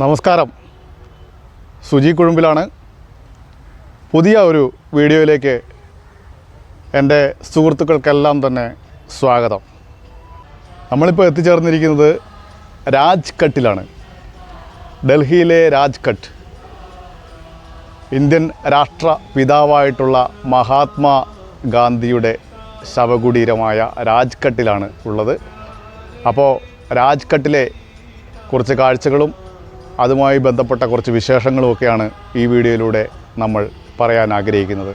നമസ്കാരം. സുജി കുഴുമ്പിലാണ്. പുതിയ ഒരു വീഡിയോയിലേക്ക് എന്റെ സുഹൃത്തുക്കൾക്കെല്ലാം തന്നെ സ്വാഗതം. നമ്മളിപ്പോൾ എത്തിച്ചേർന്നിരിക്കുന്നത് രാജ്ഘട്ടിലാണ്. ഡൽഹിയിലെ രാജ്ഘട്ട്. ഇന്ത്യൻ രാഷ്ട്ര പിതാവായിട്ടുള്ള മഹാത്മാ ഗാന്ധിയുടെ ശവകുടീരമായ രാജ്ഘട്ടിലാണ് ഉള്ളത്. അപ്പോൾ രാജ്ഘട്ടിലെ കുറച്ച് കാഴ്ചകളും അതുമായി ബന്ധപ്പെട്ട കുറച്ച് വിശേഷങ്ങളുമൊക്കെയാണ് ഈ വീഡിയോയിലൂടെ നമ്മൾ പറയാൻ ആഗ്രഹിക്കുന്നത്.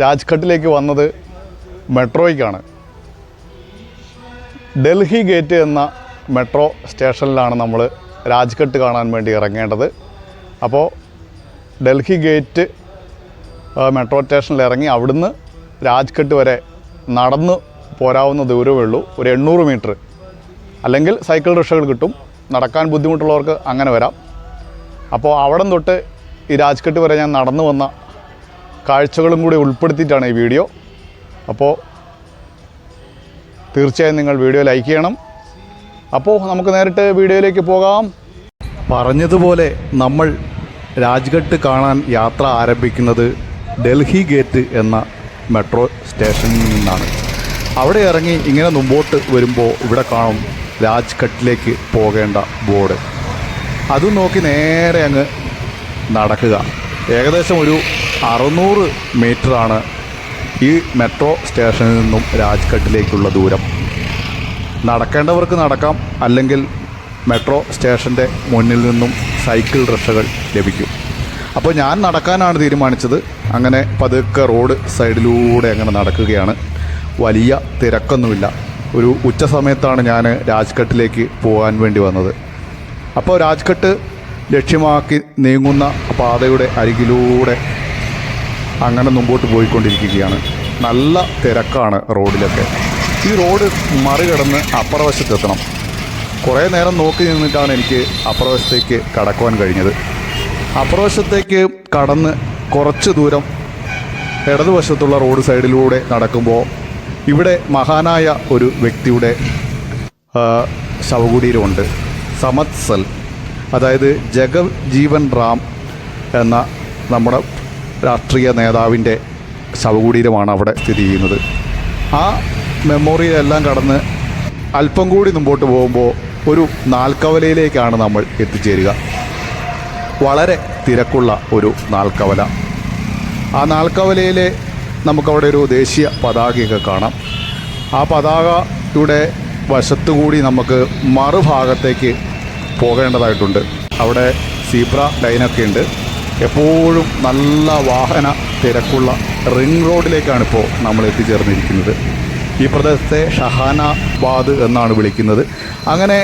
രാജ്ഘട്ടിലേക്ക് വന്നത് മെട്രോയ്ക്കാണ്. ഡൽഹി ഗേറ്റ് എന്ന മെട്രോ സ്റ്റേഷനിലാണ് നമ്മൾ രാജ്ഘട്ട് കാണാൻ വേണ്ടി ഇറങ്ങേണ്ടത്. അപ്പോൾ ഡൽഹി ഗേറ്റ് മെട്രോ സ്റ്റേഷനിൽ ഇറങ്ങി അവിടുന്ന് രാജ്ഘട്ട് വരെ നടന്ന് പോരാവുന്ന ദൂരമേ ഉള്ളൂ. ഒരു എണ്ണൂറ് മീറ്റർ. അല്ലെങ്കിൽ സൈക്കിൾ റിക്ഷകൾ കിട്ടും. നടക്കാൻ ബുദ്ധിമുട്ടുള്ളവർക്ക് അങ്ങനെ വരാം. അപ്പോൾ അവിടെ തൊട്ട് ഈ രാജ്ഘട്ട് വരെ ഞാൻ നടന്നു വന്ന കാഴ്ചകളും കൂടി ഉൾപ്പെടുത്തിയിട്ടാണ് ഈ വീഡിയോ. അപ്പോൾ തീർച്ചയായും നിങ്ങൾ വീഡിയോ ലൈക്ക് ചെയ്യണം. അപ്പോൾ നമുക്ക് നേരിട്ട് വീഡിയോയിലേക്ക് പോകാം. പറഞ്ഞതുപോലെ നമ്മൾ രാജ്ഘട്ട് കാണാൻ യാത്ര ആരംഭിക്കുന്നത് ഡൽഹി ഗേറ്റ് എന്ന മെട്രോ സ്റ്റേഷനിൽ നിന്നാണ്. അവിടെ ഇറങ്ങി ഇങ്ങനെ മുമ്പോട്ട് വരുമ്പോൾ ഇവിടെ കാണും രാജ്ഘട്ടിലേക്ക് പോകേണ്ട ബോർഡ്. അതും നോക്കി നേരെ അങ്ങ് നടക്കുക. ഏകദേശം ഒരു അറുന്നൂറ് മീറ്ററാണ് ഈ മെട്രോ സ്റ്റേഷനിൽ നിന്നും രാജ്ഘട്ടിലേക്കുള്ള ദൂരം. നടക്കേണ്ടവർക്ക് നടക്കാം. അല്ലെങ്കിൽ മെട്രോ സ്റ്റേഷന്റെ മുന്നിൽ നിന്നും സൈക്കിൾ റിക്ഷകൾ ലഭിക്കും. അപ്പോൾ ഞാൻ നടക്കാനാണ് തീരുമാനിച്ചത്. അങ്ങനെ പതുക്കെ റോഡ് സൈഡിലൂടെ അങ്ങനെ നടക്കുകയാണ്. വലിയ തിരക്കൊന്നുമില്ല. ഒരു ഉച്ച സമയത്താണ് ഞാൻ രാജ്ഘട്ടിലേക്ക് പോകാൻ വേണ്ടി വന്നത്. അപ്പോൾ രാജ്ഘട്ട് ലക്ഷ്യമാക്കി നീങ്ങുന്ന പാതയുടെ അരികിലൂടെ അങ്ങനെ മുമ്പോട്ട് പോയിക്കൊണ്ടിരിക്കുകയാണ്. നല്ല തിരക്കാണ് റോഡിലൊക്കെ. ഈ റോഡ് മറികടന്ന് അപ്പുറവശത്തെത്തണം. കുറേ നേരം നോക്കി നിന്നിട്ടാണ് എനിക്ക് അപ്പുറവശത്തേക്ക് കടക്കുവാൻ കഴിഞ്ഞത്. അപ്പുറവശത്തേക്ക് കടന്ന് കുറച്ച് ദൂരം ഇടതുവശത്തുള്ള റോഡ് സൈഡിലൂടെ നടക്കുമ്പോൾ ഇവിടെ മഹാനായ ഒരു വ്യക്തിയുടെ ശവകുടീരമുണ്ട്. സമത്സൽ അതായത് ജഗജീവൻ റാം എന്ന നമ്മുടെ രാഷ്ട്രീയ നേതാവിന്റെ ശവകുടീരമാണ് അവിടെ സ്ഥിതി ചെയ്യുന്നത്. ആ മെമ്മോറിയലെല്ലാം കടന്ന് അല്പം കൂടി മുമ്പോട്ട് പോകുമ്പോൾ ഒരു നാൽക്കവലയിലേക്കാണ് നമ്മൾ എത്തിച്ചേരുക. വളരെ തിരക്കുള്ള ഒരു നാൽക്കവല. ആ നാൽക്കവലയിലെ നമുക്കവിടെ ഒരു ദേശീയ പതാകയൊക്കെ കാണാം. ആ പതാകയുടെ വശത്തുകൂടി നമുക്ക് മറുഭാഗത്തേക്ക് പോകേണ്ടതായിട്ടുണ്ട്. അവിടെ സീബ്ര ലൈനൊക്കെ ഉണ്ട്. എപ്പോഴും നല്ല വാഹന തിരക്കുള്ള റിംഗ് റോഡിലേക്കാണ് ഇപ്പോൾ നമ്മൾ എത്തിച്ചേർന്നിരിക്കുന്നത്. ഈ പ്രദേശത്തെ ഷഹാനാബാദ് എന്നാണ് വിളിക്കുന്നത്. അങ്ങനെ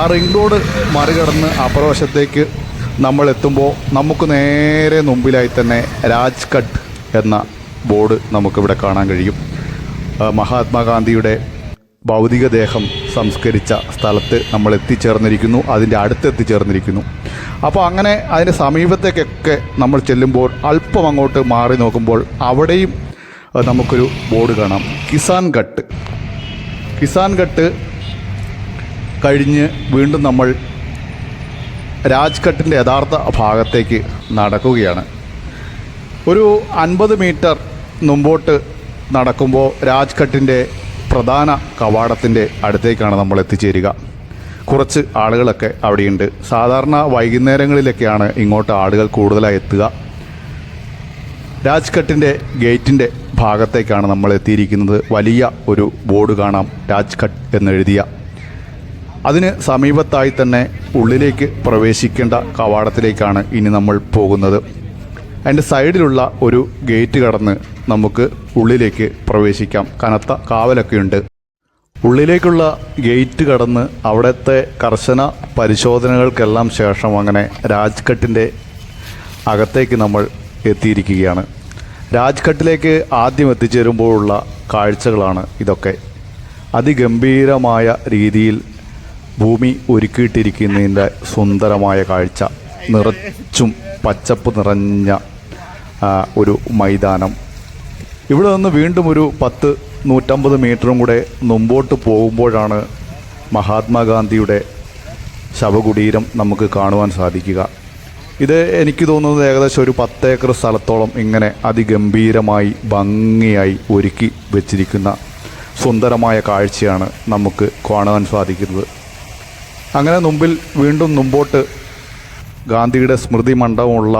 ആ റിംഗ് റോഡ് മറികടന്ന് അപ്പുറവശത്തേക്ക് നമ്മൾ എത്തുമ്പോൾ നമുക്ക് നേരെ മുമ്പിലായി തന്നെ രാജ്ഘട്ട് എന്ന ബോർഡ് നമുക്കിവിടെ കാണാൻ കഴിയും. മഹാത്മാഗാന്ധിയുടെ ഭൗതികദേഹം സംസ്കരിച്ച സ്ഥലത്ത് നമ്മൾ എത്തിച്ചേർന്നിരിക്കുന്നു അതിന്റെ അടുത്ത് എത്തിച്ചേർന്നിരിക്കുന്നു അപ്പോൾ അങ്ങനെ അതിന്റെ സമീപത്തേക്കൊക്കെ നമ്മൾ ചെല്ലുമ്പോൾ അല്പം അങ്ങോട്ട് മാറി നോക്കുമ്പോൾ അവിടെയും നമുക്കൊരു ബോർഡ് കാണാം. കിസാൻ ഘട്ട്. കിസാൻ ഘട്ട് കഴിഞ്ഞ് വീണ്ടും നമ്മൾ രാജ്ഘട്ടിന്റെ യഥാർത്ഥ ഭാഗത്തേക്ക് നടക്കുകയാണ്. ഒരു അൻപത് മീറ്റർ മുമ്പോട്ട് നടക്കുമ്പോൾ രാജ്ഘട്ടിന്റെ പ്രധാന കവാടത്തിന്റെ അടുത്തേക്കാണ് നമ്മൾ എത്തിച്ചേരുക. കുറച്ച് ആളുകളൊക്കെ അവിടെയുണ്ട്. സാധാരണ വൈകുന്നേരങ്ങളിലൊക്കെയാണ് ഇങ്ങോട്ട് ആളുകൾ കൂടുതലായി എത്തുക. രാജ്ഘട്ടിന്റെ ഗേറ്റിന്റെ ഭാഗത്തേക്കാണ് നമ്മൾ എത്തിയിരിക്കുന്നത്. വലിയ ഒരു ബോർഡ് കാണാം രാജ്ഘട്ട് എന്നെഴുതിയ. അതിന് സമീപത്തായി തന്നെ ഉള്ളിലേക്ക് പ്രവേശിക്കേണ്ട കവാടത്തിലേക്കാണ് ഇനി നമ്മൾ പോകുന്നത്. അതിന്റെ സൈഡിലുള്ള ഒരു ഗേറ്റ് കടന്ന് നമുക്ക് ഉള്ളിലേക്ക് പ്രവേശിക്കാം. കനത്ത കാവലൊക്കെയുണ്ട്. ഉള്ളിലേക്കുള്ള ഗേറ്റ് കടന്ന് അവിടുത്തെ കർശന പരിശോധനകൾക്കെല്ലാം ശേഷം അങ്ങനെ രാജ്ഘട്ടിന്റെ അകത്തേക്ക് നമ്മൾ എത്തിയിരിക്കുകയാണ്. രാജ്ഘട്ടിലേക്ക് ആദ്യം എത്തിച്ചേരുമ്പോഴുള്ള കാഴ്ചകളാണ് ഇതൊക്കെ. അതിഗംഭീരമായ രീതിയിൽ ഭൂമി ഒരുക്കിയിട്ടിരിക്കുന്നതിന്റെ സുന്ദരമായ കാഴ്ച. നിറച്ചും പച്ചപ്പ് നിറഞ്ഞ ഒരു മൈതാനം. ഇവിടെ നിന്ന് വീണ്ടും ഒരു പത്ത് നൂറ്റമ്പത് മീറ്ററും കൂടെ മുമ്പോട്ട് പോകുമ്പോഴാണ് മഹാത്മാഗാന്ധിയുടെ ശവകുടീരം നമുക്ക് കാണുവാൻ സാധിക്കുക. ഇത് എനിക്ക് തോന്നുന്നത് ഏകദേശം ഒരു പത്തേക്കർ സ്ഥലത്തോളം ഇങ്ങനെ അതിഗംഭീരമായി ഭംഗിയായി ഒരുക്കി വെച്ചിരിക്കുന്ന സുന്ദരമായ കാഴ്ചയാണ് നമുക്ക് കാണുവാൻ സാധിക്കുന്നത്. അങ്ങനെ മുമ്പിൽ വീണ്ടും മുമ്പോട്ട് ഗാന്ധിയുടെ സ്മൃതി മണ്ഡപമുള്ള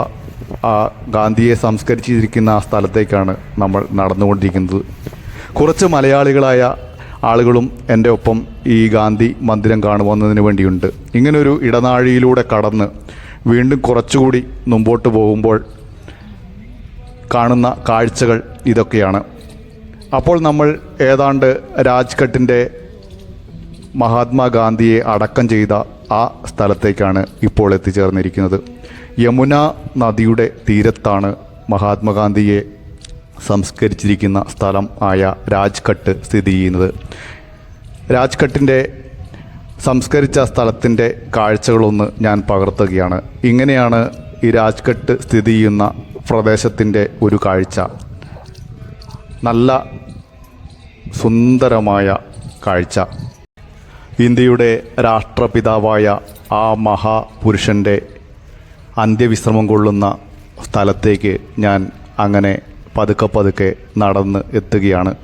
ആ ഗാന്ധിയെ സംസ്കരിച്ചിരിക്കുന്ന ആ സ്ഥലത്തേക്കാണ് നമ്മൾ നടന്നുകൊണ്ടിരിക്കുന്നത്. കുറച്ച് മലയാളികളായ ആളുകളും എന്റെ ഒപ്പം ഈ ഗാന്ധി മന്ദിരം കാണുവന്നതിന് വേണ്ടിയുണ്ട്. ഇങ്ങനൊരു ഇടനാഴിയിലൂടെ കടന്ന് വീണ്ടും കുറച്ചുകൂടി മുമ്പോട്ട് പോകുമ്പോൾ കാണുന്ന കാഴ്ചകൾ ഇതൊക്കെയാണ്. അപ്പോൾ നമ്മൾ ഏതാണ്ട് രാജ്ഘട്ടിന്റെ മഹാത്മാഗാന്ധിയെ അടക്കം ചെയ്ത ആ സ്ഥലത്തേക്കാണ് ഇപ്പോൾ എത്തിച്ചേർന്നിരിക്കുന്നത്. യമുന നദിയുടെ തീരത്താണ് മഹാത്മാഗാന്ധിയെ സംസ്കരിച്ചിരിക്കുന്ന സ്ഥലം ആയ രാജ്ഘട്ട് സ്ഥിതി ചെയ്യുന്നത്. രാജ്ഘട്ടിന്റെ സംസ്കരിച്ച സ്ഥലത്തിന്റെ കാഴ്ചകളൊന്ന് ഞാൻ പകർത്തുകയാണ്. ഇങ്ങനെയാണ് ഈ രാജ്ഘട്ട് സ്ഥിതി ചെയ്യുന്ന പ്രദേശത്തിന്റെ ഒരു കാഴ്ച. നല്ല സുന്ദരമായ കാഴ്ച. ഇന്ത്യയുടെ രാഷ്ട്രപിതാവായ ആ മഹാപുരുഷന്റെ അന്ത്യവിശ്രമം കൊള്ളുന്ന സ്ഥലത്തേക്ക് ഞാൻ അങ്ങനെ പതുക്കെ പതുക്കെ നടന്ന് എത്തുകയാണ്.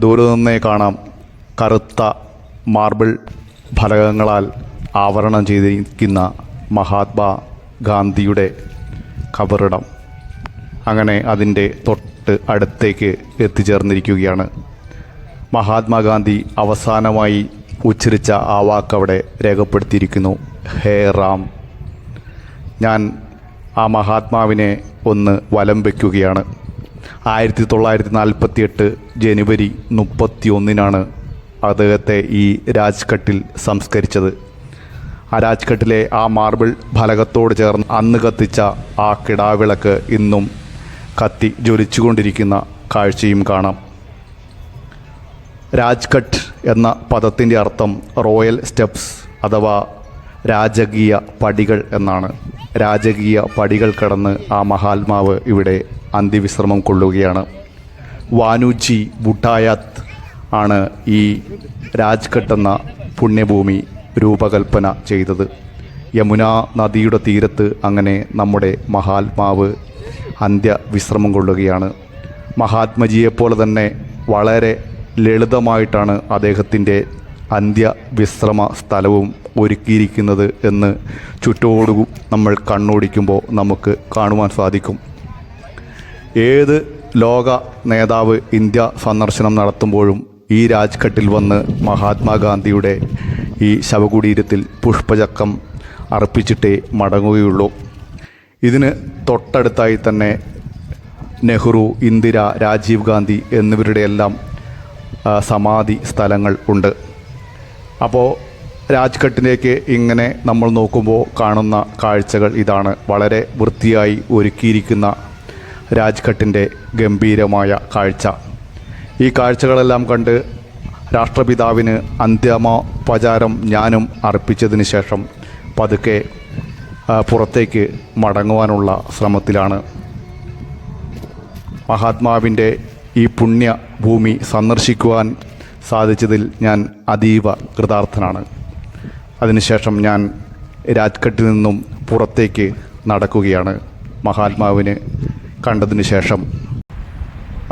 ദൂരെ നിന്നേ കാണാം കറുത്ത മാർബിൾ ഫലകങ്ങളാൽ ആവരണം ചെയ്തിരിക്കുന്ന മഹാത്മാ ഗാന്ധിയുടെ കബറിടം. അങ്ങനെ അതിന്റെ തൊട്ട് അടുത്തേക്ക് എത്തിച്ചേർന്നിരിക്കുകയാണ്. മഹാത്മാഗാന്ധി അവസാനമായി ഉച്ചരിച്ച ആ വാക്കവിടെ രേഖപ്പെടുത്തിയിരിക്കുന്നു. ഹേ റാം. ഞാൻ ആ മഹാത്മാവിനെ ഒന്ന് വലം വയ്ക്കുകയാണ് ആയിരത്തി തൊള്ളായിരത്തി നാൽപ്പത്തി എട്ട് ജനുവരി മുപ്പത്തി ഒന്നിനാണ് അദ്ദേഹത്തെ ഈ രാജ്ഘട്ടിൽ സംസ്കരിച്ചത്. ആ രാജ്ഘട്ടിലെ ആ മാർബിൾ ഫലകത്തോട് ചേർന്ന് അന്ന് കത്തിച്ച ആ കിടാവിളക്ക് ഇന്നും കത്തി ജ്വലിച്ചുകൊണ്ടിരിക്കുന്ന കാഴ്ചയും കാണാം. രാജ്ഘട്ട് എന്ന പദത്തിന്റെ അർത്ഥം റോയൽ സ്റ്റെപ്സ് അഥവാ രാജകീയ പടികൾ എന്നാണ്. രാജകീയ പടികൾ കടന്ന് ആ മഹാത്മാവ് ഇവിടെ അന്ത്യവിശ്രമം കൊള്ളുകയാണ്. വാനുജി ബുട്ടായാത്ത് ആണ് ഈ രാജ്ഘട്ട് എന്ന പുണ്യഭൂമി രൂപകൽപ്പന ചെയ്തത്. യമുന നദിയുടെ തീരത്ത് അങ്ങനെ നമ്മുടെ മഹാത്മാവ് അന്ത്യവിശ്രമം കൊള്ളുകയാണ്. മഹാത്മജിയെപ്പോലെ തന്നെ വളരെ ലളിതമായിട്ടാണ് അദ്ദേഹത്തിന്റെ അന്ത്യവിശ്രമ സ്ഥലവും ഒരുക്കിയിരിക്കുന്നത് എന്ന് ചുറ്റോടു നമ്മൾ കണ്ണോടിക്കുമ്പോൾ നമുക്ക് കാണുവാൻ സാധിക്കും. ഏത് ലോക നേതാവ് ഇന്ത്യ സന്ദർശനം നടത്തുമ്പോഴും ഈ രാജ്ഘട്ടിൽ വന്ന് മഹാത്മാഗാന്ധിയുടെ ഈ ശവകുടീരത്തിൽ പുഷ്പചക്രം അർപ്പിച്ചിട്ടേ മടങ്ങുകയുള്ളൂ. ഇതിന് തൊട്ടടുത്തായി തന്നെ നെഹ്റു ഇന്ദിര രാജീവ് ഗാന്ധി എന്നിവരുടെ എല്ലാം സമാധി സ്ഥലങ്ങൾ ഉണ്ട്. അപ്പോൾ രാജ്ഘട്ടിലേക്ക് ഇങ്ങനെ നമ്മൾ നോക്കുമ്പോൾ കാണുന്ന കാഴ്ചകൾ ഇതാണ്. വളരെ വൃത്തിയായി ഒരുക്കിയിരിക്കുന്ന രാജ്ഘട്ടിന്റെ ഗംഭീരമായ കാഴ്ച. ഈ കാഴ്ചകളെല്ലാം കണ്ട് രാഷ്ട്രപിതാവിന് അന്ത്യമോപചാരം ഞാനും അർപ്പിച്ചതിന് ശേഷം പതുക്കെ പുറത്തേക്ക് മടങ്ങുവാനുള്ള ശ്രമത്തിലാണ്. മഹാത്മാവിന്റെ ഈ പുണ്യഭൂമി സന്ദർശിക്കുവാൻ സാധിച്ചതിൽ ഞാൻ അതീവ കൃതാർത്ഥനാണ്. അതിനുശേഷം ഞാൻ രാജ്ഘട്ടിൽ നിന്നും പുറത്തേക്ക് നടക്കുകയാണ്. മഹാത്മാവിന് കണ്ടതിന് ശേഷം.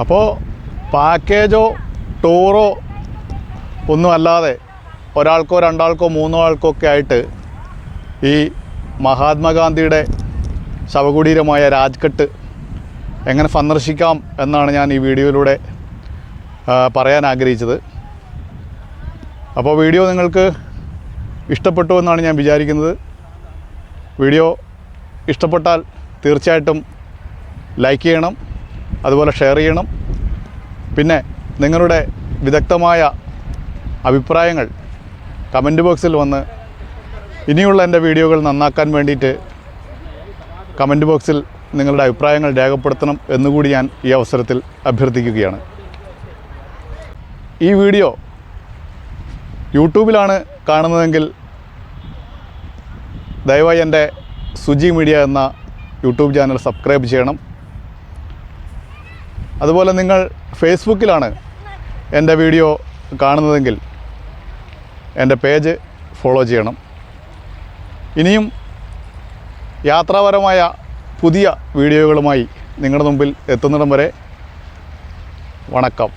അപ്പോൾ പാക്കേജോ ടൂറോ ഒന്നുമല്ലാതെ ഒരാൾക്കോ രണ്ടാൾക്കോ മൂന്നോ ആൾക്കോ ഒക്കെ ആയിട്ട് ഈ മഹാത്മാഗാന്ധിയുടെ ശവകുടീരമായ രാജ്ഘട്ട് എങ്ങനെ സന്ദർശിക്കാം എന്നാണ് ഞാൻ ഈ വീഡിയോയിലൂടെ പറയാൻ ആഗ്രഹിച്ചത്. അപ്പോൾ വീഡിയോ നിങ്ങൾക്ക് ഇഷ്ടപ്പെട്ടു എന്നാണ് ഞാൻ വിചാരിക്കുന്നത്. വീഡിയോ ഇഷ്ടപ്പെട്ടാൽ തീർച്ചയായിട്ടും ലൈക്ക് ചെയ്യണം അതുപോലെ ഷെയർ ചെയ്യണം. പിന്നെ നിങ്ങളുടെ വിദഗ്ധമായ അഭിപ്രായങ്ങൾ കമന്റ് ബോക്സിൽ വന്ന് ഇനിയുള്ള എന്റെ വീഡിയോകൾ നന്നാക്കാൻ വേണ്ടിയിട്ട് കമന്റ് ബോക്സിൽ നിങ്ങളുടെ അഭിപ്രായങ്ങൾ രേഖപ്പെടുത്തണം എന്നുകൂടി ഞാൻ ഈ അവസരത്തിൽ അഭ്യർത്ഥിക്കുകയാണ്. ഈ വീഡിയോ യൂട്യൂബിലാണ് കാണുന്നതെങ്കിൽ ദയവായി എന്റെ സുജി മീഡിയ എന്ന യൂട്യൂബ് ചാനൽ സബ്സ്ക്രൈബ് ചെയ്യണം. അതുപോലെ നിങ്ങൾ ഫേസ്ബുക്കിലാണ് എന്റെ വീഡിയോ കാണുന്നതെങ്കിൽ എന്റെ പേജ് ഫോളോ ചെയ്യണം. ഇനിയും യാത്രാപരമായ പുതിയ വീഡിയോകളുമായി നിങ്ങളുടെ മുമ്പിൽ എത്തുന്നിടം വരെ വണക്കം.